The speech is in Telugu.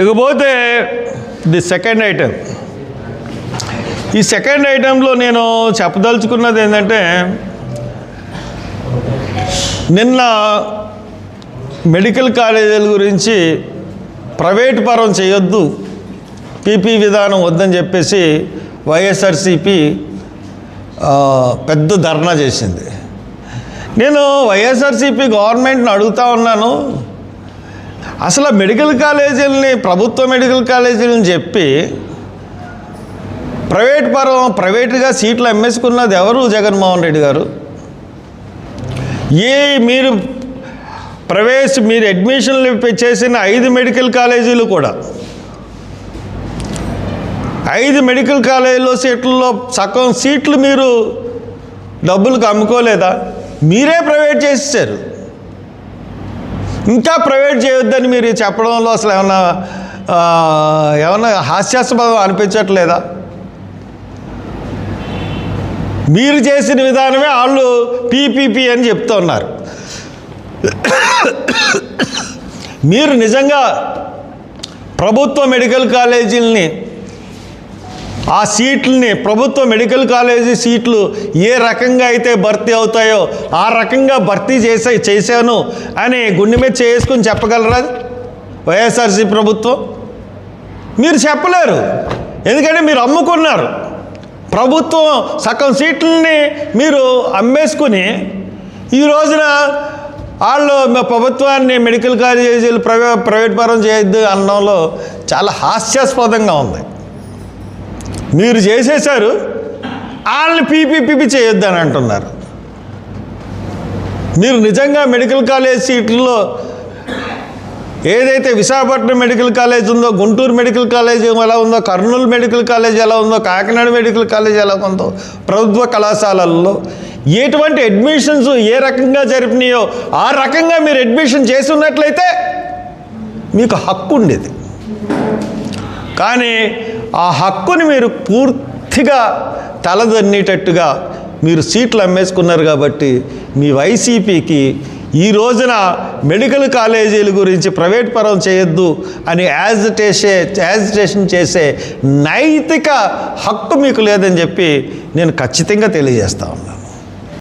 ఇకపోతే ది సెకండ్ ఐటెం ఈ సెకండ్ ఐటెంలో నేను చెప్పదలుచుకున్నది ఏంటంటే నిన్న మెడికల్ కాలేజీల గురించి ప్రైవేట్ పరం చేయొద్దు పీపీ విధానం వద్దని చెప్పేసి వైఎస్ఆర్సిపి పెద్ద ధర్నా చేసింది. నేను వైఎస్ఆర్సిపి గవర్నమెంట్ని అడుగుతా ఉన్నాను అసలు మెడికల్ కాలేజీలని ప్రభుత్వ మెడికల్ కాలేజీలని చెప్పి ప్రైవేట్ పరం ప్రైవేట్గా సీట్లు అమ్మేసుకున్నది ఎవరు జగన్మోహన్ రెడ్డి గారు? ఏ మీరు ప్రవేశ మీరు అడ్మిషన్లు చేసిన ఐదు మెడికల్ కాలేజీలు కూడా ఐదు మెడికల్ కాలేజీలో సీట్లలో సగం సీట్లు మీరు డబ్బులకు అమ్ముకోలేదా? మీరే ప్రైవేట్ చేసేసారు ఇంకా ప్రైవేట్ చేయొద్దని మీరు చెప్పడంలో అసలు ఏమన్నా ఏమన్నా హాస్యాస్పదం అనిపించట్లేదా? మీరు చేసిన విధానమే వాళ్ళు పీపీపీ అని చెప్తున్నారు. మీరు నిజంగా ప్రభుత్వ మెడికల్ కాలేజీలని ఆ సీట్లని ప్రభుత్వ మెడికల్ కాలేజీ సీట్లు ఏ రకంగా అయితే భర్తీ అవుతాయో ఆ రకంగా భర్తీ చేసే చేశాను అని గుండె మీద చేసుకుని చెప్పగలరా వైఎస్ఆర్సీ ప్రభుత్వం? మీరు చెప్పలేరు. ఎందుకంటే మీరు అమ్ముకున్నారు. ప్రభుత్వం సగం సీట్లని మీరు అమ్మేసుకుని ఈ రోజున వాళ్ళు మా ప్రభుత్వాన్ని మెడికల్ కాలేజీలు ప్రైవే ప్రైవేట్ పరం చేయొద్దు అనడంలో చాలా హాస్యాస్పదంగా ఉంది. మీరు చేసేశారు వాళ్ళని పీపీ చేయొద్దు అని అంటున్నారు. మీరు నిజంగా మెడికల్ కాలేజ్ సీట్లలో ఏదైతే విశాఖపట్నం మెడికల్ కాలేజ్ ఉందో గుంటూరు మెడికల్ కాలేజ్ ఎలా ఉందో కర్నూలు మెడికల్ కాలేజ్ ఎలా ఉందో కాకినాడ మెడికల్ కాలేజ్ ఎలా ఉందో ప్రభుత్వ కళాశాలల్లో ఎటువంటి అడ్మిషన్స్ ఏ రకంగా జరిపినాయో ఆ రకంగా మీరు అడ్మిషన్ చేసి ఉన్నట్లయితే మీకు హక్కు ఉండేది. కానీ ఆ హక్కుని మీరు పూర్తిగా తలదన్నేటట్టుగా మీరు సీట్లు అమ్మేసుకున్నారు కాబట్టి మీ వైసీపీకి ఈ రోజున మెడికల్ కాలేజీల గురించి ప్రైవేట్ పరం చేయొద్దు అని యాజిటేషే యాజిటేషన్ చేసే నైతిక హక్కు మీకు లేదని చెప్పి నేను ఖచ్చితంగా తెలియజేస్తా ఉన్నాను